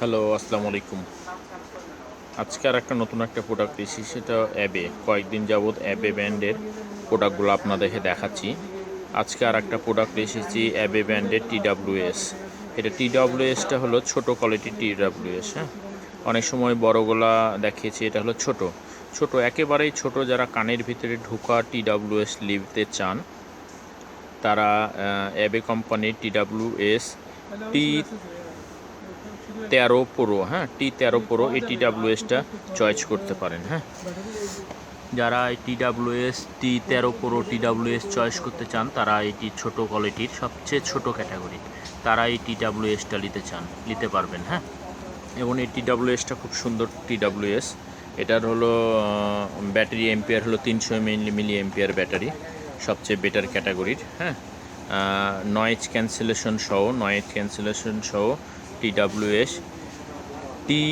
Hello আসসালামু আলাইকুম আজকে আর একটা নতুন একটা প্রোডাক্ট এসেছি সেটা অ্যাবে কয়েকদিন যাবৎ অ্যাবে ব্র্যান্ডের প্রোডাক্টগুলো আপনাদেরকে দেখাচ্ছি। আজকে আর একটা প্রোডাক্ট এসেছি অ্যাবে ব্র্যান্ডের টিডাব্লিউএস এটা টি টিডাব্লিউএসটা হলো ছোটো কোয়ালিটির টি টিডাব্লিউএস হ্যাঁ? অনেক সময় বড়গুলা দেখিয়েছি, এটা হলো ছোট। ছোট একেবারেই ছোট, যারা কানের ভিতরে ঢোকা টিডাব্লিউএস লিভতে চান, তারা অ্যাবে কোম্পানির টি টিডাব্লিউএস টি তেরো প্রো হ্যাঁ টি তেরো প্রো এই টি চয়েস করতে পারেন হ্যাঁ। যারা এই টি ডাব্লিউএস টি তেরো প্রো টি ডাব্লিউএস চয়েস করতে চান, তারা এটি ছোট কোয়ালিটির সবচেয়ে ছোট ক্যাটাগরি তারা এই টি ডাব্লিউএসটা নিতে চান, নিতে পারবেন হ্যাঁ। এবং এই টি ডাব্লিউএসটা খুব সুন্দর টি ডাব্লিউএস এটার হলো ব্যাটারি এম্পিয়ার হলো তিনশো মিলি এম্পিয়ার ব্যাটারি, সবচেয়ে বেটার ক্যাটাগরির হ্যাঁ। নয়েজ ক্যান্সেলেশন সহ নয়েজ ক্যান্সেলেশন সহ টিডাব্লিউএস, টি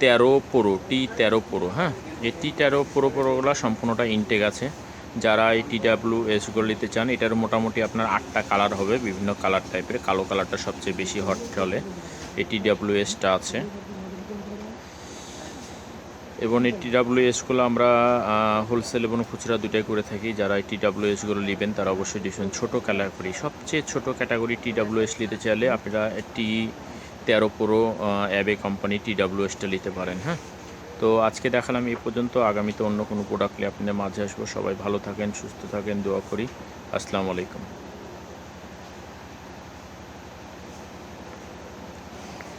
তেরো প্রো, টি তেরো প্রো হ্যাঁ? এই টি তেরো প্রো প্রোগুলো সম্পূর্ণটা ইনটেক আছে। যারা এই টি ডাব্লিউ এসগুলো নিতে চান, এটার মোটামুটি আপনার আটটা কালার হবে, বিভিন্ন কালার টাইপের কালো কালারটা সবচেয়ে বেশি হট চলে, এই টি ডাব্লিউ এসটা আছে। এবং এই টি ডাব্লিউ এসগুলো আমরা হোলসেল এবং খুচরা দুটাই করে থাকি। যারা এই টি ডাব্লিউ এসগুলো নেবেন, তারা অবশ্যই ডিসিশন ছোটো ক্যাটাগরি সবচেয়ে ছোটো ক্যাটাগরি টি ডাব্লিউ এস নিতে চাইলে আপনারা টি তেরো প্রো অ্যাবে কোম্পানি টি ডাব্লিউ এসটা নিতে পারেন হ্যাঁ? তো আজকে দেখালাম এই পর্যন্ত। আগামীতে অন্য কোনো প্রোডাক্ট নিয়ে আপনাদের মাঝে আসব। সবাই ভালো থাকেন, সুস্থ থাকেন, দোয়া করি। আসসালামু আলাইকুম।